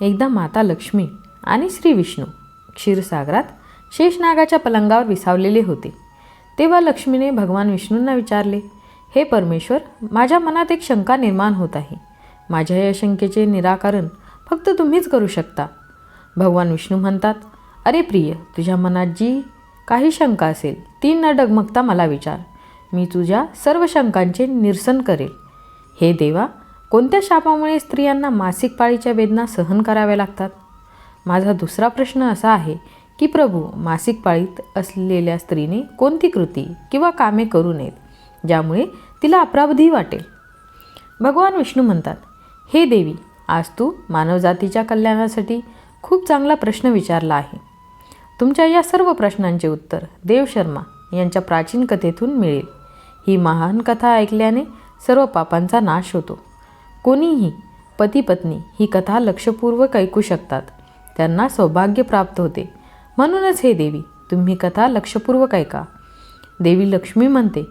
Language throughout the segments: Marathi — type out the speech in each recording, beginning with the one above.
एकदा माता लक्ष्मी आणि श्री विष्णू क्षीरसागरात शेषनागाच्या पलंगावर विसावलेले होते. तेव्हा लक्ष्मीने भगवान विष्णूंना विचारले हे परमेश्वर माझ्या मनात एक शंका निर्माण होत आहे. माझ्या या शंकेचे निराकरण फक्त तुम्हीच करू शकता. भगवान विष्णू म्हणतात अरे प्रिय तुझ्या मनात जी काही शंका असेल ती न डगमगता मला विचार. मी तुझ्या सर्व शंकांचे निरसन करेल. हे देवा कोणत्या शापामुळे स्त्रियांना मासिक पाळीच्या वेदना सहन कराव्या लागतात? माझा दुसरा प्रश्न असा आहे की प्रभू मासिक पाळीत असलेल्या स्त्रीने कोणती कृती किंवा कामे करू नयेत ज्यामुळे तिला अपराधी वाटेल? भगवान विष्णू म्हणतात हे देवी आज तू मानवजातीच्या कल्याणासाठी खूप चांगला प्रश्न विचारला आहे. तुमच्या या सर्व प्रश्नांचे उत्तर देव शर्मा यांच्या प्राचीन कथेतून मिळेल. ही महान कथा ऐकल्याने सर्व पापांचा नाश होतो. कोणीही पती पत्नी ही कथा लक्षपूर्वक ऐकू शकतात. त्यांना सौभाग्य प्राप्त होते. म्हणूनच हे देवी तुम्ही कथा लक्षपूर्वक ऐका. देवी लक्ष्मी म्हणते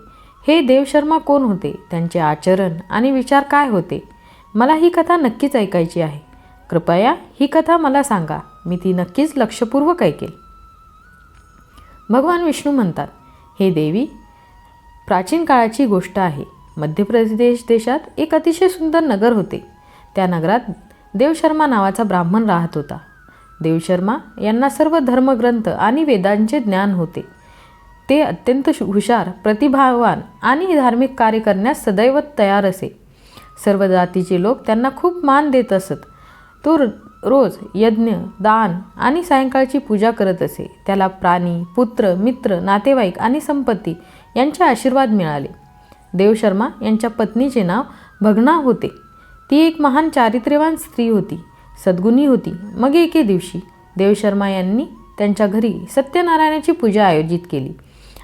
हे देवशर्मा कोण होते? त्यांचे आचरण आणि विचार काय होते? मला ही कथा नक्कीच ऐकायची आहे. कृपया ही कथा मला सांगा. मी ती नक्कीच लक्षपूर्वक ऐकेल. भगवान विष्णू म्हणतात हे देवी प्राचीन काळाची गोष्ट आहे. मध्य प्रदेश देशात एक अतिशय सुंदर नगर होते. त्या नगरात देवशर्मा नावाचा ब्राह्मण राहत होता. देवशर्मा यांना सर्व धर्मग्रंथ आणि वेदांचे ज्ञान होते. ते अत्यंत शु- हुशार प्रतिभावान आणि धार्मिक कार्य करण्यास सदैव तयार असे. सर्व जातीचे लोक त्यांना खूप मान देत असत. तो रोज यज्ञ दान आणि सायंकाळची पूजा करत असे. त्याला प्राणी पुत्र मित्र नातेवाईक आणि संपत्ती यांचे आशीर्वाद मिळाले. देवशर्मा यांच्या पत्नीचे नाव भगना होते. ती एक महान चारित्र्यवान स्त्री होती सद्गुणी होती. मग एके दिवशी देवशर्मा यांनी त्यांच्या घरी सत्यनारायणाची पूजा आयोजित केली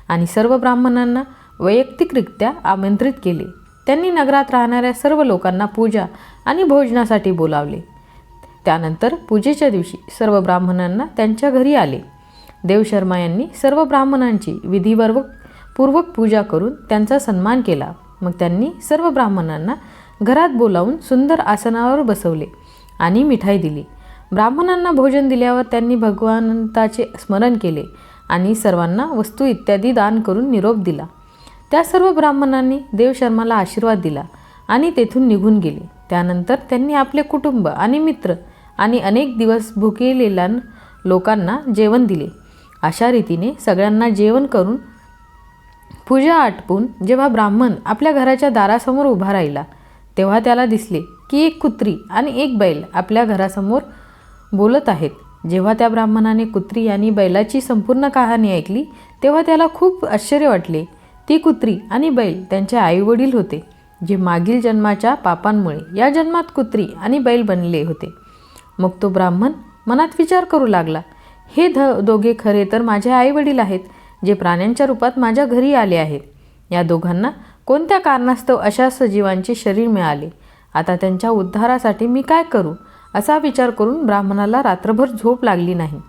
आणि सर्व ब्राह्मणांना वैयक्तिकरित्या आमंत्रित केले. त्यांनी नगरात राहणाऱ्या सर्व लोकांना पूजा आणि भोजनासाठी बोलावले. त्यानंतर पूजेच्या दिवशी सर्व ब्राह्मणांना त्यांच्या घरी आले. देवशर्मा यांनी सर्व ब्राह्मणांची विधिपूर्वक पूर्वक पूजा करून त्यांचा सन्मान केला. मग त्यांनी सर्व ब्राह्मणांना घरात बोलावून सुंदर आसनावर बसवले आणि मिठाई दिली. ब्राह्मणांना भोजन दिल्यावर त्यांनी भगवंताचे स्मरण केले आणि सर्वांना वस्तू इत्यादी दान करून निरोप दिला. त्या सर्व ब्राह्मणांनी देवशर्माला आशीर्वाद दिला आणि तेथून निघून गेले. त्यानंतर त्यांनी आपले कुटुंब आणि मित्र आणि अनेक दिवस भुकेलेल्या लोकांना जेवण दिले. अशा रीतीने सगळ्यांना जेवण करून पूजा आटपून जेव्हा ब्राह्मण आपल्या घराच्या दारासमोर उभा राहिला तेव्हा त्याला दिसले की एक कुत्री आणि एक बैल आपल्या घरासमोर बोलत आहेत. जेव्हा त्या ब्राह्मणाने कुत्री आणि बैलाची संपूर्ण कहाणी ऐकली तेव्हा त्याला खूप आश्चर्य वाटले. ती कुत्री आणि बैल त्यांचे आईवडील होते जे मागील जन्माच्या पापांमुळे या जन्मात कुत्री आणि बैल बनले होते. मग तो ब्राह्मण मनात विचार करू लागला. हे ध दोघे खरे तर माझे आईवडील आहेत. जे प्राण्यांच्या रूपात माझ्या घरी आले आहेत या दोघांना कोणत्या कारणास्तव अशा सजीवांचे शरीर मिळाले? आता त्यांच्या उद्धारासाठी मी काय करू? असा विचार करून ब्राह्मणाला रात्रभर झोप लागली नाही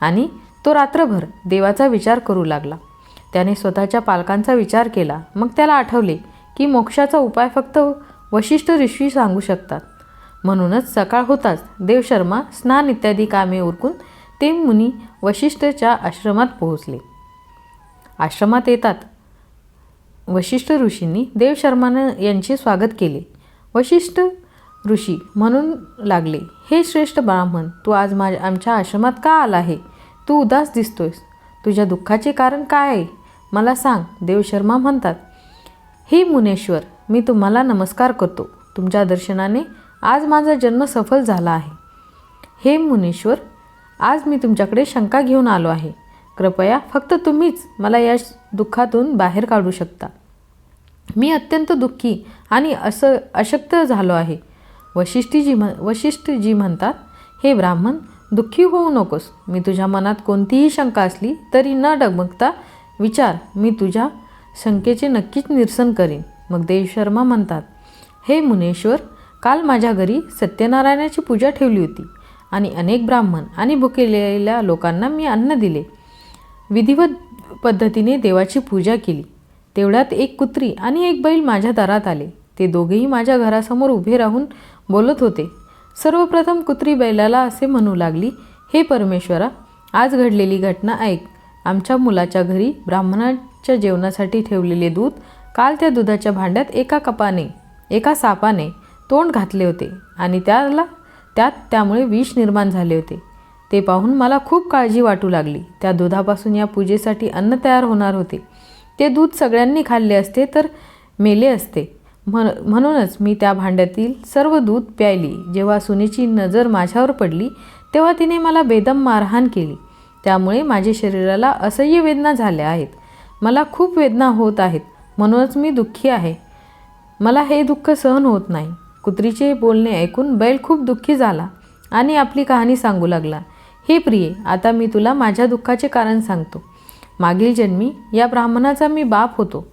आणि तो रात्रभर देवाचा विचार करू लागला. त्याने स्वतःच्या पालकांचा विचार केला. मग त्याला आठवले की मोक्षाचा उपाय फक्त वशिष्ठ ऋषी सांगू शकतात. म्हणूनच सकाळ होताच देवशर्मा स्नान इत्यादी कामे उरकून ते मुनी वशिष्ठच्या आश्रमात पोहोचले. आश्रमात येतात. वशिष्ठ ऋषींनी देवशर्मानं यांचे स्वागत केले. वशिष्ठ ऋषी म्हणून लागले हे श्रेष्ठ ब्राह्मण तू आज माझ्या आमच्या आश्रमात का आला आहे? तू उदास दिसतोयस. तुझ्या दुःखाचे कारण काय आहे? मला सांग देवशर्मा म्हणतात. हे मुनेश्वर मी तुम्हाला नमस्कार करतो. तुमच्या दर्शनाने आज माझा जन्म सफल झाला आहे. हे मुनेश्वर आज मी तुमच्याकडे शंका घेऊन आलो आहे. कृपया फक्त तुम्हीच मला या दुःखातून बाहेर काढू शकता. मी अत्यंत दुःखी आणि असं अशक्त झालो आहे. वशिष्ठीजी म्हण वशिष्ठजी म्हणतात हे ब्राह्मण दुःखी होऊ नकोस. मी तुझ्या मनात कोणतीही शंका असली तरी न डगमगता विचार. मी तुझ्या शंकेचे नक्कीच निरसन करेन. मग देवशर्मा म्हणतात हे मुनेश्वर काल माझ्या घरी सत्यनारायणाची पूजा ठेवली होती आणि अनेक ब्राह्मण आणि भुकेलेल्या लोकांना मी अन्न दिले. विधिवत पद्धतीने देवाची पूजा केली. तेवढ्यात एक कुत्री आणि एक बैल माझ्या दारात आले. ते दोघेही माझ्या घरासमोर उभे राहून बोलत होते. सर्वप्रथम कुत्री बैलाला असे म्हणू लागली हे परमेश्वरा आज घडलेली घटना ऐक. आमच्या मुलाच्या घरी ब्राह्मणाच्या जेवणासाठी ठेवलेले दूध काल त्या दुधाच्या भांड्यात एका कपाने एका सापाने तोंड घातले होते आणि त्याला त्यात त्यामुळे विष निर्माण झाले होते. ते पाहून मला खूप काळजी वाटू लागली. त्या दुधापासून या पूजेसाठी अन्न तयार होणार होते. ते दूध सगळ्यांनी खाल्ले असते तर मेले असते. म्हण म्हणूनच मी त्या भांड्यातील सर्व दूध प्यायली. जेव्हा सुनेची नजर माझ्यावर पडली तेव्हा तिने मला बेदम मारहाण केली. त्यामुळे माझ्या शरीराला असह्य वेदना झाल्या आहेत. मला खूप वेदना होत आहेत. म्हणूनच मी दुःखी आहे. मला हे दुःख सहन होत नाही. कुत्रीचे बोलणे ऐकून बैल खूप दुःखी झाला आणि आपली कहाणी सांगू लागला. हे प्रिये आता मी तुला माझ्या दुःखाचे कारण सांगतो. मागील जन्मी या ब्राह्मणाचा मी बाप होतो.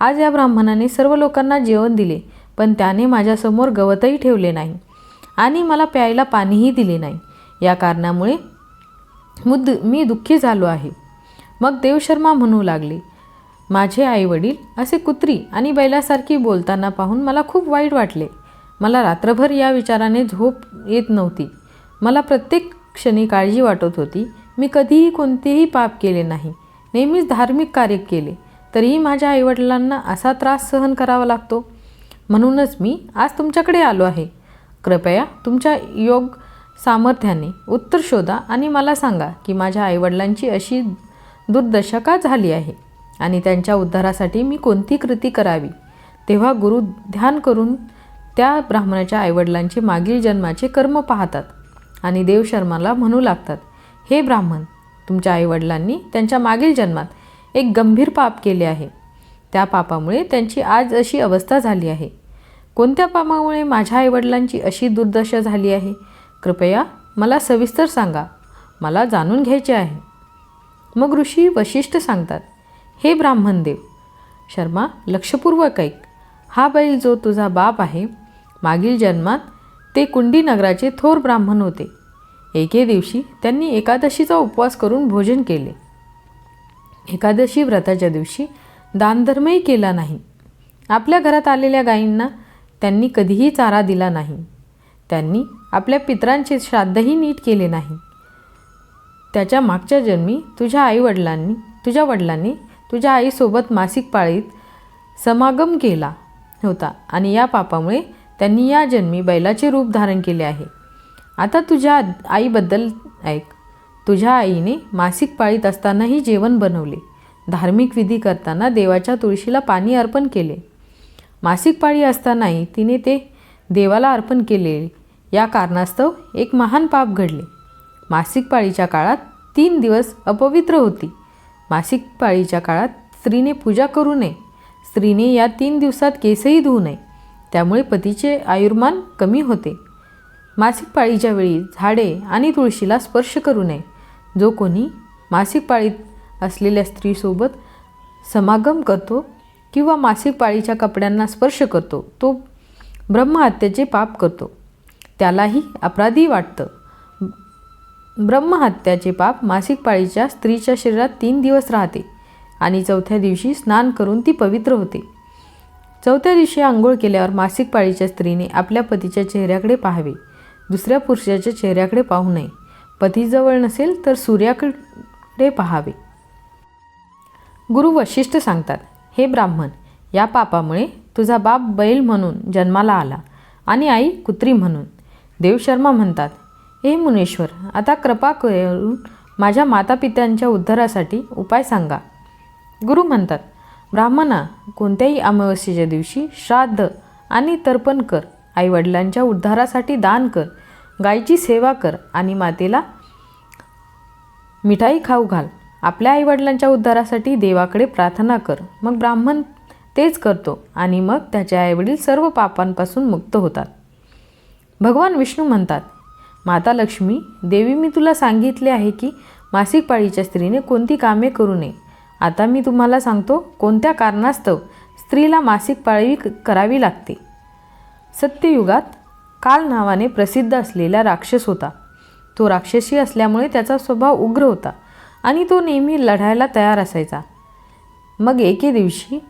आज या ब्राह्मणाने सर्व लोकांना जेवण दिले पण त्याने माझ्यासमोर गवतही ठेवले नाही आणि मला प्यायला पाणीही दिले नाही. या कारणामुळे मुद मी दुःखी झालो आहे. मग देवशर्मा म्हणू लागले माझे आईवडील असे कुत्री आणि बैलासारखी बोलताना पाहून मला खूप वाईट वाटले. मला रात्रभर या विचाराने झोप येत नव्हती. मला प्रत्येक क्षणी काळजी वाटत होती. मी कधीही कोणतेही पाप केले नाही. नेहमीच धार्मिक कार्य केले. तरीही माझ्या आईवडिलांना असा त्रास सहन करावा लागतो. म्हणूनच मी आज तुमच्याकडे आलो आहे. कृपया तुमच्या योग सामर्थ्याने उत्तर शोधा आणि मला सांगा की माझ्या आईवडिलांची अशी दुर्दशा का झाली आहे आणि त्यांच्या उद्धारासाठी मी कोणती कृती करावी? तेव्हा गुरु ध्यान करून त्या ब्राह्मणाच्या आईवडिलांचे मागील जन्माचे कर्म पाहतात. आणि देवशर्माला म्हणू लागतात. हे ब्राह्मण तुमच्या आईवडिलांनी त्यांच्या मागील जन्मात एक गंभीर पाप केले आहे. त्या पापामुळे त्यांची आज अशी अवस्था झाली आहे. कोणत्या पापामुळे माझ्या आईवडिलांची अशी दुर्दशा झाली आहे? कृपया मला सविस्तर सांगा. मला जाणून घ्यायचे आहे. मग ऋषी वशिष्ठ सांगतात हे ब्राह्मण देव शर्मा लक्षपूर्वक ऐक. हा बैल जो तुझा बाप आहे मागील जन्मात ते कुंडी नगराचे थोर ब्राह्मण होते. एके दिवशी त्यांनी एकादशीचा उपवास करून भोजन केले. एकादशी व्रताच्या दिवशी दानधर्मही केला नाही. आपल्या घरात आलेल्या गायींना त्यांनी कधीही चारा दिला नाही. त्यांनी आपल्या पितरांचे श्राद्धही नीट केले नाही. त्याच्या मागच्या जन्मी तुझ्या आईवडिलांनी तुझ्या वडिलांनी तुझ्या आईसोबत मासिक पाळीत समागम केला होता आणि या पापामुळे त्यांनी या जन्मी बैलाचे रूप धारण केले आहे. आता तुझ्या आईबद्दल ऐक. तुझ्या आईने मासिक पाळीत असतानाही जेवण बनवले. धार्मिक विधी करताना देवाच्या तुळशीला पाणी अर्पण केले. मासिक पाळी असतानाही तिने ते देवाला अर्पण केले. या कारणास्तव एक महान पाप घडले. मासिक पाळीच्या काळात तीन दिवस अपवित्र होती. मासिक पाळीच्या काळात स्त्रीने पूजा करू नये. स्त्रीने या तीन दिवसात केसही धुवू नये. त्यामुळे पतीचे आयुर्मान कमी होते. मासिक पाळीच्या वेळी झाडे आणि तुळशीला स्पर्श करू नये. जो कोणी मासिक पाळीत असलेल्या स्त्रीसोबत समागम करतो किंवा मासिक पाळीच्या कपड्यांना स्पर्श करतो तो ब्रह्महत्येचे पाप करतो. त्यालाही अपराधी वाटतं. ब्रह्महत्याचे पाप मासिक पाळीच्या स्त्रीच्या शरीरात तीन दिवस राहते आणि चौथ्या दिवशी स्नान करून ती पवित्र होते. चौथ्या दिवशी आंघोळ केल्यावर मासिक पाळीच्या स्त्रीने आपल्या पतीच्या चेहऱ्याकडे पाहावे. दुसऱ्या पुरुषाच्या चेहऱ्याकडे पाहू नये. पतीजवळ नसेल तर सूर्याकडे पाहावे. गुरु वशिष्ठ सांगतात हे ब्राह्मण या पापामुळे तुझा बाप बैल म्हणून जन्माला आला आणि आई कुत्री म्हणून. देवशर्मा म्हणतात हे मुनेश्वर आता कृपा करून माझ्या मातापित्यांच्या उद्धारासाठी उपाय सांगा. गुरु म्हणतात ब्राह्मणा कोणत्याही अमावस्येच्या दिवशी श्राद्ध आणि तर्पण कर. आईवडिलांच्या उद्धारासाठी दान कर. गायची सेवा कर आणि मातेला मिठाई खाऊ घाल. आपल्या आईवडिलांच्या उद्धारासाठी देवाकडे प्रार्थना कर. मग ब्राह्मण तेच करतो आणि मग त्याचे आईवडील सर्व पापांपासून मुक्त होतात. भगवान विष्णू म्हणतात माता लक्ष्मी देवी मी तुला सांगितले आहे की मासिक पाळीच्या स्त्रीने कोणती कामे करू नये. आता मी तुम्हाला सांगतो कोणत्या कारणास्तव स्त्रीला मासिक पाळी क- करावी लागते. सत्ययुगात काल नावाने प्रसिद्ध असलेला राक्षस होता. तो राक्षसी असल्यामुळे त्याचा स्वभाव उग्र होता आणि तो नेहमी लढायला तयार असायचा. मग एके दिवशी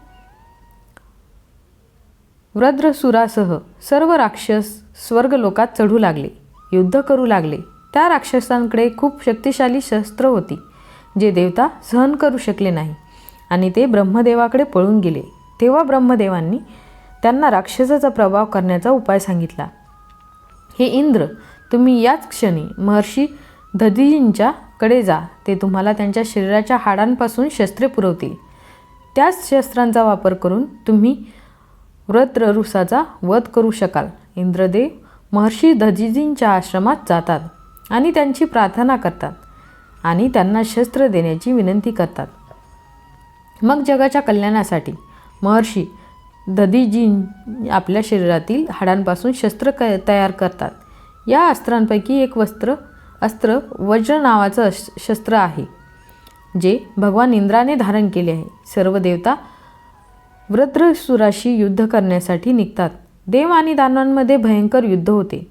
व्रद्रसुरासह सर्व राक्षस स्वर्गलोकात चढू लागले युद्ध करू लागले. त्या राक्षसांकडे खूप शक्तिशाली शस्त्र होती. जे देवता सहन करू शकले नाही. आणि ते ब्रह्मदेवाकडे पळून गेले. तेव्हा ब्रह्मदेवांनी त्यांना राक्षसाचा प्रभाव करण्याचा उपाय सांगितला. हे इंद्र तुम्ही याच क्षणी महर्षी दधीजींच्या कडे जा. ते तुम्हाला त्यांच्या शरीराच्या हाडांपासून शस्त्रे पुरवतील. त्याच शस्त्रांचा वापर करून तुम्ही व्रतरुसाचा वध करू शकाल. इंद्रदेव महर्षी धजीजींच्या आश्रमात जातात आणि त्यांची प्रार्थना करतात. आणि त्यांना शस्त्र देण्याची विनंती करतात. मग जगाच्या कल्याणासाठी महर्षी दधीजी आपल्या शरीरातील हाडांपासून शस्त्र क तयार करतात. या अस्त्रांपैकी एक वस्त्र अस्त्र वज्र नावाचं शस्त्र आहे जे भगवान इंद्राने धारण केले आहे. सर्व देवता वृद्रसुराशी युद्ध करण्यासाठी निघतात. देव आणि दानवांमध्ये भयंकर युद्ध होते.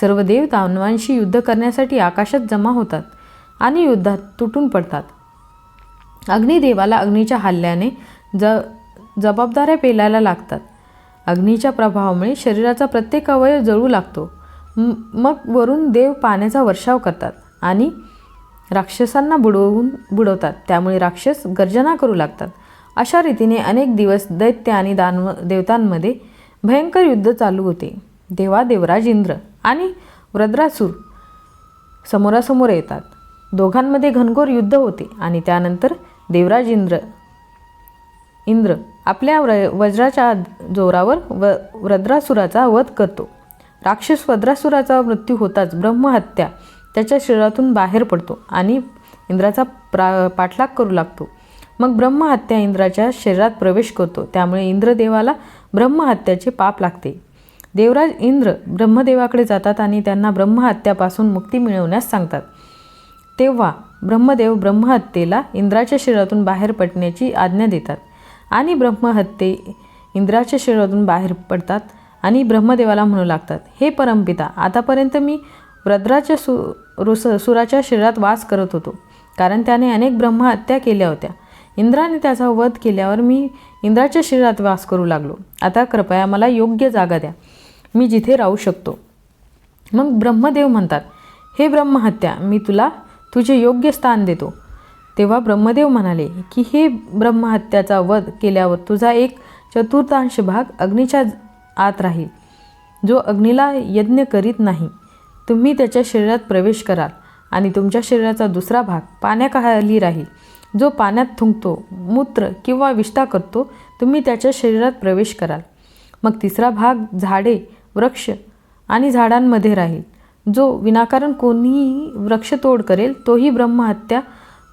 सर्व देव दानवांशी युद्ध करण्यासाठी आकाशात जमा होतात. आणि युद्धात तुटून पडतात. अग्निदेवाला अग्नीच्या हल्ल्याने ज जबाबदाऱ्या पेलायला लागतात. अग्नीच्या प्रभावामुळे शरीराचा प्रत्येक अवयव जळू लागतो. मग वरून देव पाण्याचा वर्षाव करतात आणि राक्षसांना बुडवून बुडवतात. त्यामुळे राक्षस गर्जना करू लागतात. अशा रीतीने अनेक दिवस दैत्य आणि दानव देवतांमध्ये भयंकर युद्ध चालू होते. देवा देवराज इंद्र आणि व्रद्रासूर समोरासमोर येतात. दोघांमध्ये घनघोर युद्ध होते आणि त्यानंतर देवराज इंद्र इंद्र आपल्या व्र वज्राच्या जोरावर व व्रद्रासुराचा वध करतो. राक्षस वज्रासुराचा मृत्यू होताच ब्रह्महत्या त्याच्या शरीरातून बाहेर पडतो आणि इंद्राचा प्रा पाठलाग करू लागतो. मग ब्रह्महत्या इंद्राच्या शरीरात प्रवेश करतो त्यामुळे इंद्रदेवाला ब्रह्महत्याचे पाप लागते. देवराज इंद्र ब्रह्मदेवाकडे जातात आणि त्यांना ब्रह्महत्यापासून मुक्ती मिळवण्यास सांगतात. तेव्हा ब्रह्मदेव ब्रह्महत्येला इंद्राच्या शरीरातून बाहेर पडण्याची आज्ञा देतात आणि ब्रह्महत्ये इंद्राच्या शरीरातून बाहेर पडतात आणि ब्रह्मदेवाला म्हणू लागतात हे परमपिता आतापर्यंत मी व्रद्राच्या सु रुस सुराच्या शरीरात वास करत होतो कारण त्याने अनेक ब्रह्महत्या केल्या होत्या. इंद्राने त्याचा वध केल्यावर मी इंद्राच्या शरीरात वास करू लागलो. आता कृपया मला योग्य जागा द्या. मी जिथे राहू शकतो. मग ब्रह्मदेव म्हणतात हे ब्रह्महत्या मी तुला तुझे योग्य स्थान देतो. तेव्हा ब्रह्मदेव म्हणाले की हे ब्रह्महत्याचा वध केल्यावर तुझा एक चतुर्थांश भाग अग्नीच्या आत राहील. जो अग्नीला यज्ञ करीत नाही तुम्ही त्याच्या शरीरात प्रवेश कराल आणि तुमच्या शरीराचा दुसरा भाग पाण्याखाली राहील. जो पाण्यात थुंकतो मूत्र किंवा विष्ठा करतो तुम्ही त्याच्या शरीरात प्रवेश कराल. मग तिसरा भाग झाडे वृक्ष आणि झाडांमध्ये राहील. जो विनाकारण कोणीही वृक्षतोड करेल तोही ब्रह्महत्या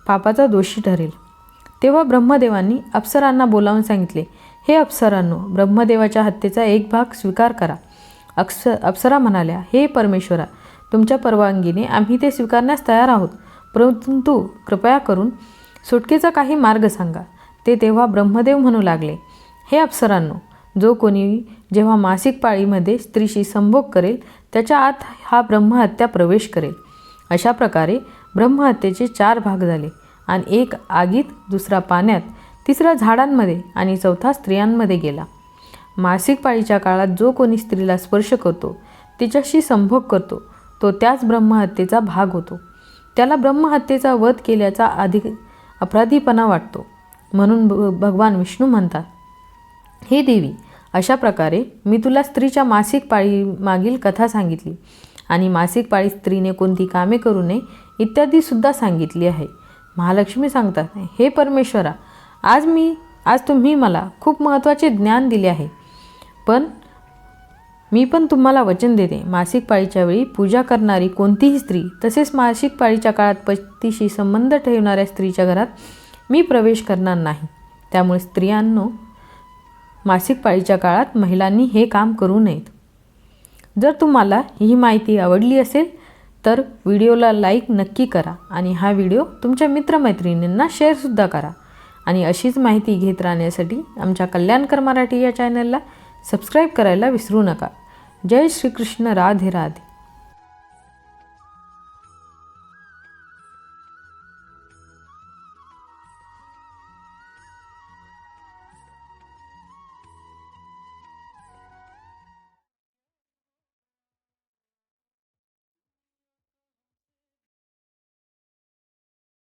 पापाचा दोषी ठरेल. तेव्हा ब्रह्मदेवांनी अप्सरांना बोलावून सांगितले हे अप्सरांनो ब्रह्मदेवाच्या हत्येचा एक भाग स्वीकार करा. अक्ष अप्सरा म्हणाल्या हे परमेश्वरा तुमच्या परवानगीने आम्ही ते स्वीकारण्यास तयार आहोत. परंतु कृपया करून सुटकेचा काही मार्ग सांगा. ते तेव्हा ब्रह्मदेव म्हणू लागले हे अप्सरांनो जो कोणी जेव्हा मासिक पाळीमध्ये स्त्रीशी संभोग करेल त्याच्या आत हा ब्रह्महत्या प्रवेश करेल. अशा प्रकारे ब्रह्महत्येचे चार भाग झाले आणि एक आगीत दुसरा पाण्यात तिसरा झाडांमध्ये आणि चौथा स्त्रियांमध्ये गेला. मासिक पाळीच्या काळात जो कोणी स्त्रीला स्पर्श करतो तिच्याशी संभोग करतो तो त्याच ब्रह्महत्येचा भाग होतो. त्याला ब्रह्महत्येचा वध केल्याचा अधिक अपराधीपणा वाटतो म्हणून भ- भगवान विष्णू म्हणतात हे देवी अशा प्रकारे मी तुला स्त्रीच्या मासिक पाळी मागील कथा सांगितली. आणि मासिक पाळी स्त्रीने कोणती कामे करू नये इत्यादीसुद्धा सांगितली आहे. महालक्ष्मी सांगतात हे परमेश्वरा आज मी आज तुम्ही मला खूप महत्त्वाचे ज्ञान दिले आहे. पण मी पण तुम्हाला वचन देते. मासिक पाळीच्या वेळी पूजा करणारी कोणतीही स्त्री तसेच मासिक पाळीच्या काळात पतीशी संबंध ठेवणाऱ्या स्त्रीच्या घरात मी प्रवेश करणार नाही. त्यामुळे स्त्रियांनो मासिक पाळीच्या काळात महिलांनी हे काम करू नयेत. जर तुम्हाला ही माहिती आवडली असेल तर व्हिडिओला लाईक नक्की करा आणि हा व्हिडिओ तुमच्या मित्रमैत्रिणींना शेअरसुद्धा करा. आणि अशीच माहिती घेत राहण्यासाठी आमच्या कल्याणकर मराठी या चॅनलला सबस्क्राईब करायला विसरू नका. जय श्रीकृष्ण राधे राधे.